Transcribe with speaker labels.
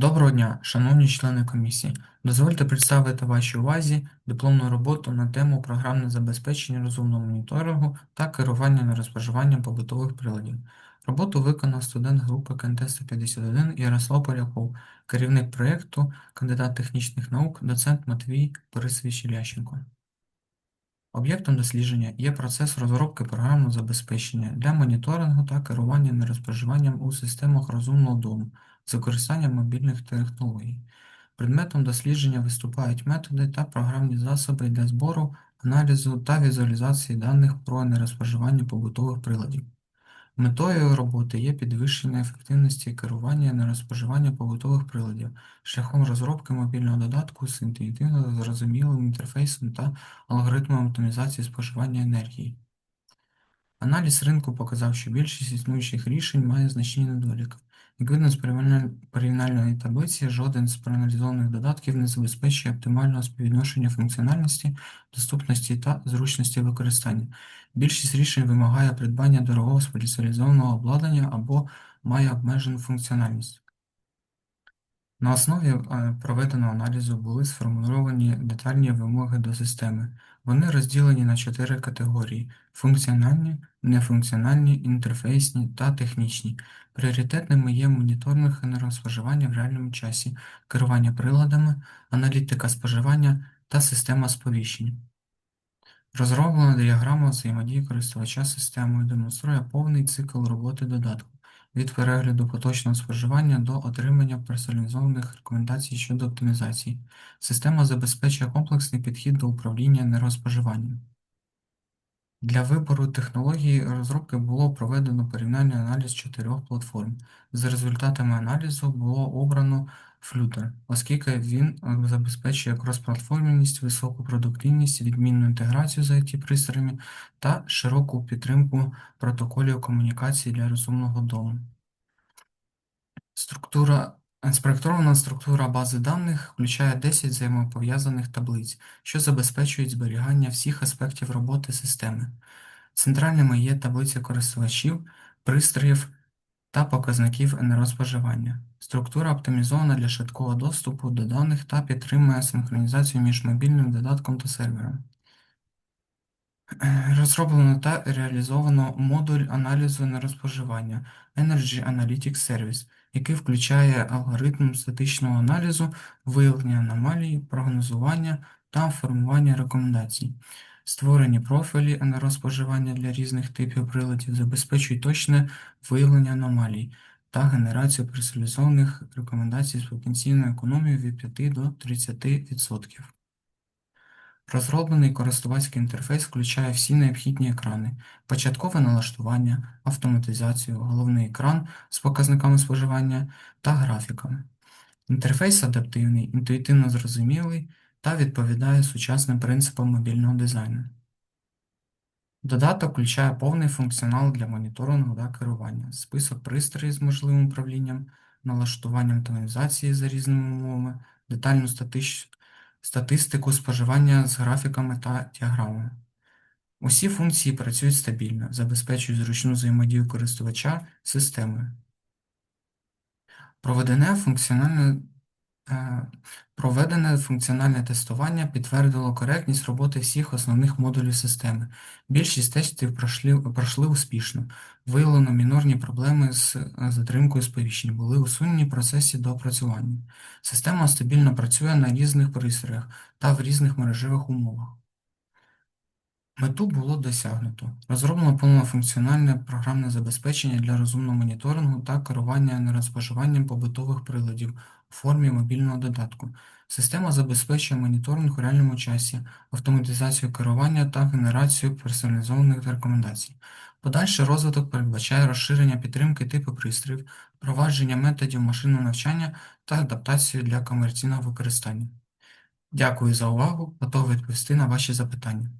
Speaker 1: Доброго дня, шановні члени комісії. Дозвольте представити вашій увазі дипломну роботу на тему програмне забезпечення розумного моніторингу та керування нерозпоживанням побутових приладів. Роботу виконав студент групи КНТ 151 Ярослав Поляков, керівник проєкту, кандидат технічних наук, доцент Матвій Борисович Ілященко. Об'єктом дослідження є процес розробки програмного забезпечення для моніторингу та керування нерозпоживанням у системах розумного дому з використанням мобільних технологій. Предметом дослідження виступають методи та програмні засоби для збору, аналізу та візуалізації даних про нерозпоживання побутових приладів. Метою роботи є підвищення ефективності керування на розпоживання побутових приладів шляхом розробки мобільного додатку з інтуїтивно зрозумілим інтерфейсом та алгоритмом оптимізації споживання енергії. Аналіз ринку показав, що більшість існуючих рішень має значні недоліки. Як видно з порівняль- порівняльної таблиці, жоден з проаналізованих додатків не забезпечує оптимального співвідношення функціональності, доступності та зручності використання. Більшість рішень вимагає придбання дорогого спеціалізованого обладнання або має обмежену функціональність. На основі е, проведеного аналізу були сформульовані детальні вимоги до системи. Вони розділені на чотири категорії: функціональні, нефункціональні, інтерфейсні та технічні. Пріоритетними є моніторинг енергоспоживання в реальному часі, керування приладами, аналітика споживання та система сповіщень. Розроблена діаграма взаємодії користувача з системою демонструє повний цикл роботи додатку від перегляду поточного споживання до отримання персоналізованих рекомендацій щодо оптимізації. Система забезпечує комплексний підхід до управління енергоспоживанням. Для вибору технології розробки було проведено порівняльний аналіз чотирьох платформ. За результатами аналізу було обрано Flutter, оскільки він е, забезпечує кросплатформеність, високу продуктивність, відмінну інтеграцію з IT-пристроями та широку підтримку протоколів комунікації для розумного дому. Структура Спроектована структура бази даних включає 10 взаємопов'язаних таблиць, що забезпечують зберігання всіх аспектів роботи системи. Центральними є таблиця користувачів, пристроїв та показників енергоспоживання. Структура оптимізована для швидкого доступу до даних та підтримує синхронізацію між мобільним додатком та сервером. Розроблено та реалізовано модуль аналізу нерозпоживання Energy Analytics Service, який включає алгоритм статичного аналізу, виявлення аномалій, прогнозування та формування рекомендацій. Створені профілі енергоспоживання для різних типів приладів забезпечують точне виявлення аномалій та генерацію персоналізованих рекомендацій з потенційною економією від 5 до 30%. Розроблений користувацький інтерфейс включає всі необхідні екрани, початкове налаштування, автоматизацію, головний екран з показниками споживання та графіками. Інтерфейс адаптивний, інтуїтивно зрозумілий та відповідає сучасним принципам мобільного дизайну. Додаток включає повний функціонал для моніторингу та керування, список пристроїв з можливим управлінням, налаштуванням тонізації за різними умовами, детальну статич... статистику споживання з графіками та діаграмами. Усі функції працюють стабільно, забезпечують зручну взаємодію користувача з системою. Проведене функціональне, проведене функціональне тестування підтвердило коректність роботи всіх основних модулів системи. Більшість тестів пройшли, пройшли успішно. Виявлено мінорні проблеми з е, затримкою сповіщень, були усунені в процесі доопрацювання. Система стабільно працює на різних пристроях та в різних мережевих умовах. Мету було досягнуто. Розроблено повнофункціональне програмне забезпечення для розумного моніторингу та керування нерозпоживанням побутових приладів у формі мобільного додатку. Система забезпечує моніторинг у реальному часі, автоматизацію керування та генерацію персоналізованих рекомендацій. Подальший розвиток передбачає розширення підтримки типу пристроїв, впровадження методів машинного навчання та адаптацію для комерційного використання. Дякую за увагу, готовий відповісти на ваші запитання.